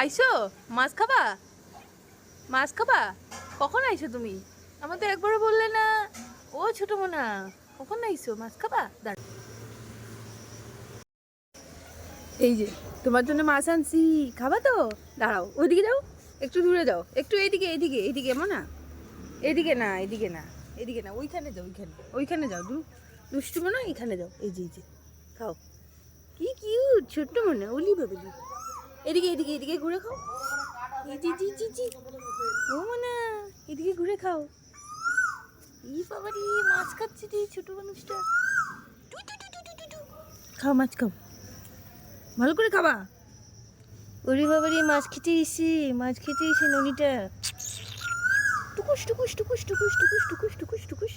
আইসো? মাছ খাবা? মাছ খাবা? কখন আইসো তুমি? আমার তো একবারও বললে না। ও ছোট মোনা, কখন আইসো? মাছ খাবা? দাঁড়া এই যে, তোমার জন্য মাছ আনছি। খাবা তো? দাঁড়াও, ওইদিকে যাও। একটু দূরে যাও। একটু এইদিকে এইদিকে এইদিকে না এদিকে না এদিকে না এদিকে না, ওইখানে যাও, ওইখানে। ওইখানে যাও, দু দুষ্টু মনে এখানে যাও। এই যে এই যে, খাও। কি কিউট ছোট্ট মনে, ওলি বাবলি। এদিকে এদিকে এদিকে ঘুরে খাও। জি জি জি জি মনে এদিকে ঘুরে খাও। ই বাবা রে, মাছ খাচ্ছে রে ছোট মানুষটা। খাও মাছ, খাও। ভালো করে খাবা। ওরে বাবা রে, মাছ খেতে এসে, মাছ খেতে এসে ননিটা। টুকুস টুকুস টুকুস টুকুস টুকুস টুকুস টুকুস টুকুস।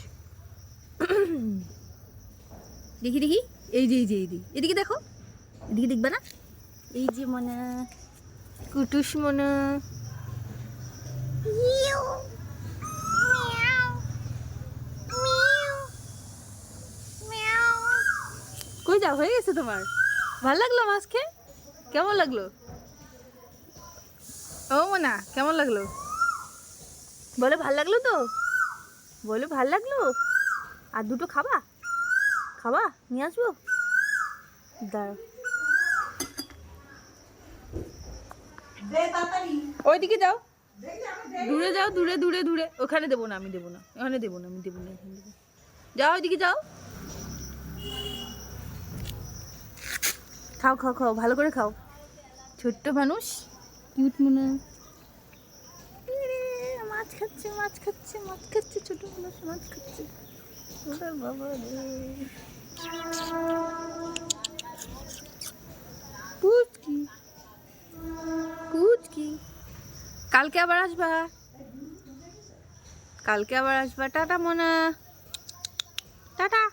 দেখি দেখি। এই যে এই যে এই যে। এদিকে দেখো। এদিকে দেখবে না? এই যে মনা। কুটুস মনা। কই যাও হয়ে গেছে তোমার? ভালো লাগল মাছ খেয়ে? কেমন লাগল? ও মনা কেমন লাগল? বলে ভালো লাগল তো? বলে ভালো লাগল? আর দুটো খাবা? খাবা? নিয়ে আসব? দাঁড়াও। ওইদিকে যাও। দূরে যাও দূরে দূরে দূরে। ওখানে দেবো না আমি দেবো না। ওখানে দেবো না আমি দেবো না এখানে দেবো। যাও ওইদিকে যাও। খাও খাও খাও ভালো করে খাও। ছোট্ট মানুষ কিউট মনে মাছ খাচ্ছে মাছ খাচ্ছে মাছ খাচ্ছে ছোট মানুষ মাছ খাচ্ছে। বাবা রে কালকে আবার আসবা? কালকে আবার আসবা। টাটা মোনা। টাটা।